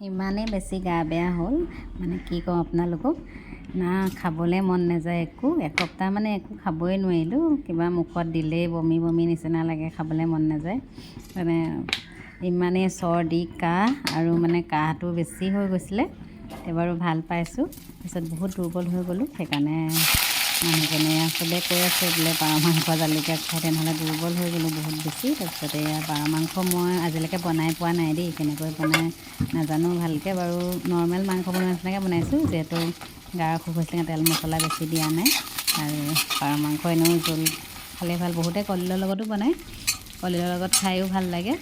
ইমানেই বেছি গা বেয়া হ'ল। মানে কি কওঁ আপোনালোকক না খাবলৈ মন নাযায় একো। এসপ্তাহ মানে একো খাবই নোৱাৰিলোঁ। কিবা মুখত দিলেই বমি বমি নিচিনা লাগে খাবলৈ মন নাযায়। মানে ইমানেই চৰ্দি কাহ আৰু মানে কাহটো বেছি হৈ গৈছিলে। এবাৰো ভাল পাইছোঁ। তাৰপিছত বহুত দুৰ্বল হৈ গ'লোঁ। সেইকাৰণে মানুহজনে চবে কৈ আছে বোলে পাৰ মাংস জালুকীয়া খাই তেনেহ'লে দুৰ্বল হৈ গ'লোঁ বহুত বেছি। তাৰপিছতে এয়া পাৰ মাংস মই আজিলৈকে বনাই পোৱা নাই দেই কেনেকৈ বনাই নাজানো ভালকৈ বাৰু নৰ্মেল মাংস বনোৱা নিচিনাকৈ বনাইছোঁ যিহেতু গাৰ অসুখ হৈছে তেল মছলা বেছি দিয়া নাই। আৰু পাৰ মাংস এনেও জোল খালে ভাল বহুতে কলডিলৰ লগতো বনায় কলডিলৰ লগত খায়ো ভাল লাগে।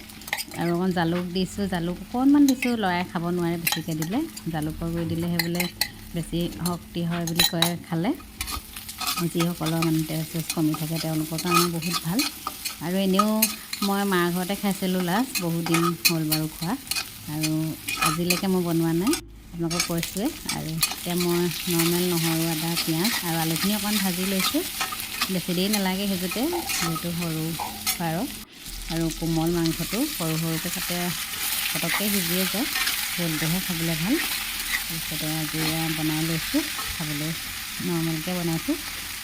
আৰু অকণ জালুক দিছোঁ জালুক অকণমান দিছোঁ ল'ৰাই খাব নোৱাৰে বেছিকৈ দিলে। জালুকৰ গুড়ি দিলেহে বোলে বেছি শক্তি হয় বুলি কয় খালে। যিসকলৰ মানে তেজ চেজ কমি থাকে তেওঁলোকৰ কাৰণে বহুত ভাল। আৰু এনেও মই মাৰ ঘৰতে খাইছিলোঁ লাষ্ট বহুত দিন হ'ল বাৰু খোৱা। আৰু আজিলৈকে মই বনোৱা নাই আপোনালোকক কৈছোঁৱে আৰু এতিয়া মই নৰ্মেল নহৰু আদা পিঁয়াজ আৰু আলুখিনি অকণমান ভাজি লৈছোঁ। বেছি দেৰি নালাগে সেইটোতে যিহেতু সৰু পাৰ আৰু কোমল মাংসটো সৰু সৰুকৈ কাটে পটককৈ সিজিয়ে যায়। জোলটোহে খাবলৈ ভাল। তাৰপিছতে আজি বনাই লৈছোঁ খাবলৈ নৰ্মেলকৈ বনাইছোঁ।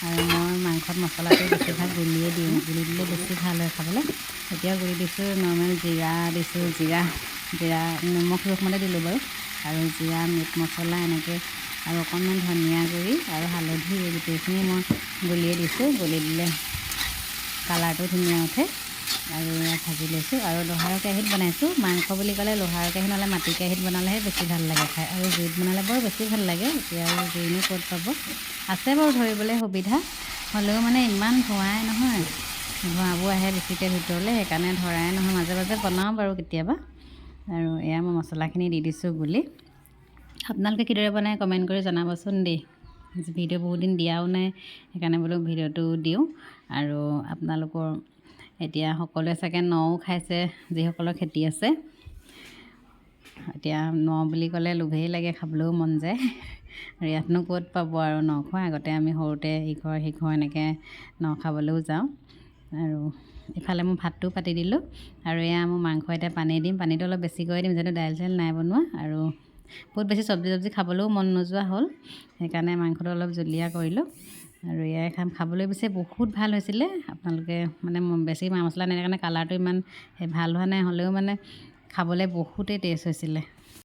আৰু মই মাংসত মছলাটো বেছিভাগ গুলিয়ে দিওঁ গুলি দিলে বেছি ভাল হয় খাবলৈ। এতিয়া গুলি দিছোঁ নৰ্মেল জিৰা দিছোঁ জিৰা জিৰা নিমখ জোখমতে দিলোঁ বাৰু। আৰু জিৰা মিট মছলা এনেকৈ আৰু অকণমান ধনিয়া গুড়ি আৰু হালধি এই গোটেইখিনি মই গুলিয়ে দিছোঁ গুলি দিলে কালাৰটো ধুনীয়া উঠে। আৰু ভাজি লৈছোঁ আৰু লোহাৰ কেৰাহীত বনাইছোঁ। মাংস বুলি ক'লে লোহাৰ কেৰাহী নহ'লে মাটি কেৰাহীত বনালেহে বেছি ভাল লাগে খাই। আৰু জুইত বনালে বৰ বেছি ভাল লাগে। এতিয়া আৰু জুইনো ক'ত পাব? আছে বাৰু ধৰিবলৈ সুবিধা হ'লেও মানে ইমান ধোঁৱাই নহয়। ধোঁৱাবোৰ আহে বেছিকৈ ভিতৰলৈ সেইকাৰণে ধৰাই নহয় মাজে মাজে বনাওঁ বাৰু কেতিয়াবা। আৰু এয়া মই মছলাখিনি দি দিছোঁ গুলি। আপোনালোকে কিদৰে বনাই কমেণ্ট কৰি জনাবচোন দেই। ভিডিঅ' বহুত দিন দিয়াও নাই সেইকাৰণে বোলো ভিডিঅ'টো দিওঁ। আৰু আপোনালোকৰ এতিয়া সকলোৱে চাগে নও খাইছে যিসকলৰ খেতি আছে। এতিয়া ন বুলি ক'লে লোভেই লাগে খাবলৈও মন যায়। ইয়াতনো ক'ত পাব আৰু ন খোৱা আগতে আমি সৰুতে ইঘৰ সিঘৰ এনেকৈ ন খাবলৈও যাওঁ। আৰু ইফালে মই ভাতটো পাতি দিলোঁ আৰু এয়া মোৰ মাংস এতিয়া পানী দিম পানীটো অলপ বেছিকৈ দিম যিহেতু দাইল চাইল নাই বনোৱা আৰু বহুত বেছি চব্জি চব্জি খাবলৈও মন নোযোৱা হ'ল সেইকাৰণে মাংসটো অলপ জুলীয়া কৰিলোঁ আৰু এয়াই খাম। খাবলৈ পিছে বহুত ভাল হৈছিলে আপোনালোকে মানে বেছি মা মছলা নিদিয়াৰ কাৰণে কালাৰটো ইমান ভাল হোৱা নাই হ'লেও মানে খাবলৈ বহুতেই টেষ্ট হৈছিলে।